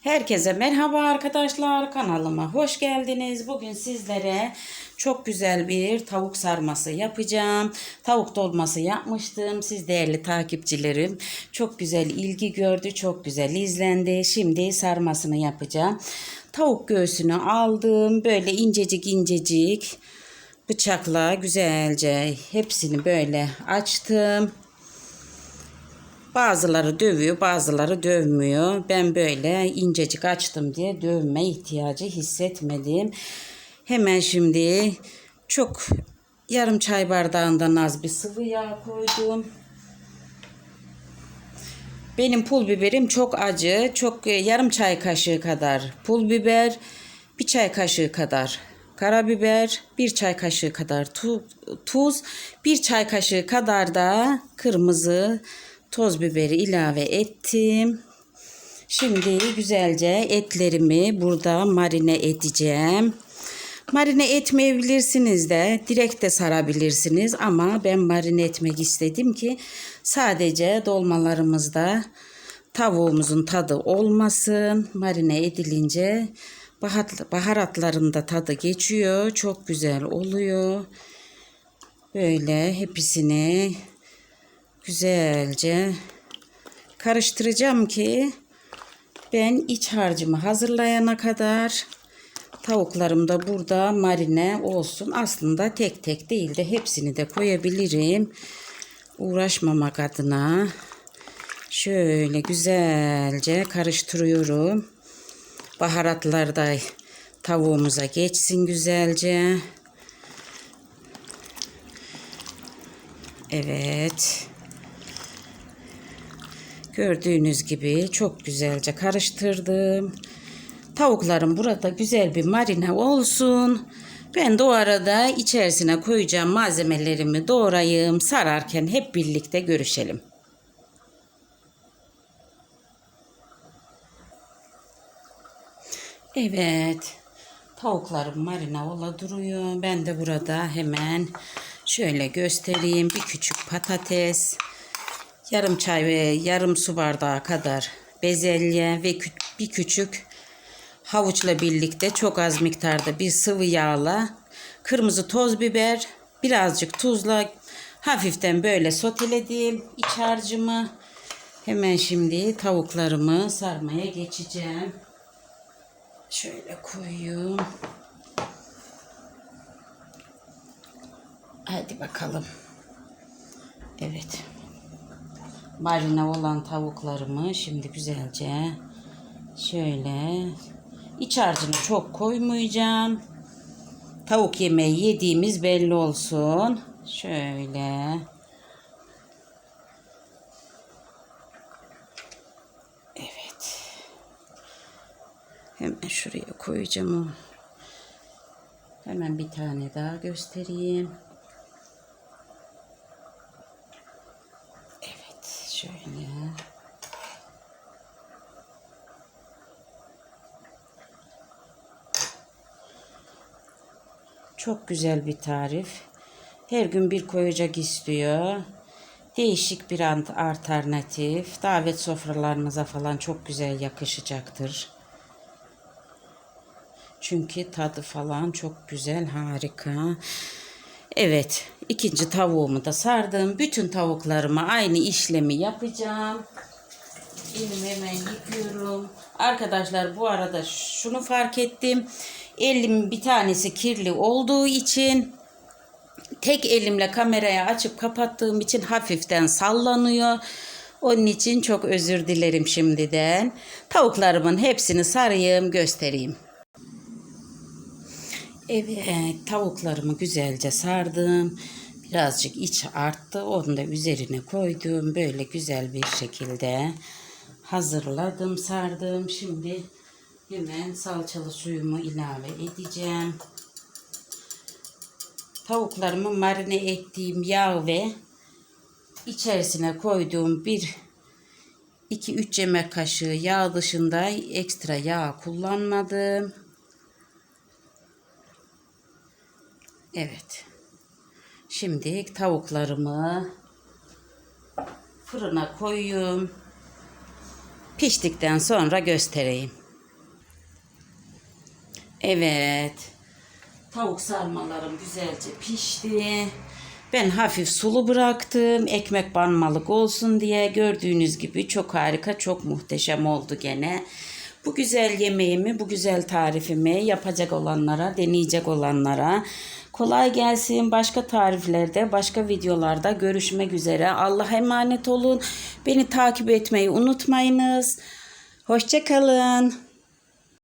Herkese merhaba arkadaşlar kanalıma hoş geldiniz. Bugün sizlere çok güzel bir tavuk sarması yapacağım. Tavuk dolması yapmıştım. Siz değerli takipçilerim çok güzel ilgi gördü, çok güzel izlendi. Şimdi sarmasını yapacağım. Tavuk göğsünü aldım. Böyle incecik incecik bıçakla güzelce hepsini böyle açtım. Bazıları dövüyor, bazıları dövmüyor. Ben böyle incecik açtım diye dövme ihtiyacı hissetmedim. Hemen şimdi çok yarım çay bardağından az bir sıvı yağ koydum. Benim pul biberim çok acı. Çok e, yarım çay kaşığı kadar pul biber, bir çay kaşığı kadar karabiber, bir çay kaşığı kadar tu- tuz, bir çay kaşığı kadar da kırmızı toz biberi ilave ettim. Şimdi güzelce etlerimi burada marine edeceğim. Marine etmeyebilirsiniz de direkt de sarabilirsiniz ama ben marine etmek istedim ki sadece dolmalarımızda tavuğumuzun tadı olmasın. Marine edilince baharat, baharatların da tadı geçiyor. Çok güzel oluyor. Böyle hepsini güzelce karıştıracağım ki ben iç harcımı hazırlayana kadar tavuklarım da burada marine olsun. Aslında tek tek değil de hepsini de koyabilirim. Uğraşmamak adına şöyle güzelce karıştırıyorum. Baharatlar da tavuğumuza geçsin güzelce. Evet. Gördüğünüz gibi çok güzelce karıştırdım. Tavuklarım burada güzel bir marine olsun. Ben de o arada içerisine koyacağım malzemelerimi doğrayayım. Sararken hep birlikte görüşelim. Evet. Tavuklarım marine ola duruyor. Ben de burada hemen şöyle göstereyim. Bir küçük patates, yarım çay ve yarım su bardağı kadar bezelye ve kü- bir küçük havuçla birlikte çok az miktarda bir sıvı yağla kırmızı toz biber, birazcık tuzla hafiften böyle soteledim iç harcımı. Hemen şimdi tavuklarımı sarmaya geçeceğim. Şöyle koyayım. Hadi bakalım. Evet. Marine olan tavuklarımı şimdi güzelce şöyle iç harcını çok koymayacağım. Tavuk yemeği yediğimiz belli olsun. Şöyle. Evet. Hemen şuraya koyacağım. Hemen bir tane daha göstereyim. Evet, şöyle. Çok güzel bir tarif. Her gün bir koyacak istiyor. Değişik bir alternatif. Davet sofralarınıza falan çok güzel yakışacaktır. Çünkü tadı falan çok güzel, harika. Evet, ikinci tavuğumu da sardım. Bütün tavuklarıma aynı işlemi yapacağım. Elimi hemen yıkıyorum. Arkadaşlar bu arada şunu fark ettim. Elimin bir tanesi kirli olduğu için tek elimle kamerayı açıp kapattığım için hafiften sallanıyor. Onun için çok özür dilerim şimdiden. Tavuklarımın hepsini sarayım, göstereyim. Evet, tavuklarımı güzelce sardım. Birazcık iç arttı. Onu da üzerine koydum. Böyle güzel bir şekilde hazırladım, sardım. Şimdi hemen salçalı suyumu ilave edeceğim. Tavuklarımı marine ettiğim yağ ve içerisine koyduğum bir 2-3 yemek kaşığı yağ dışında ekstra yağ kullanmadım. Evet. Şimdi tavuklarımı fırına koyuyorum. Piştikten sonra göstereyim. Evet. Tavuk sarmalarım güzelce pişti. Ben hafif sulu bıraktım. Ekmek banmalık olsun diye. Gördüğünüz gibi çok harika, çok muhteşem oldu gene. Bu güzel yemeğimi, bu güzel tarifimi yapacak olanlara, deneyecek olanlara kolay gelsin. Başka tariflerde, başka videolarda görüşmek üzere. Allah'a emanet olun. Beni takip etmeyi unutmayınız. Hoşçakalın.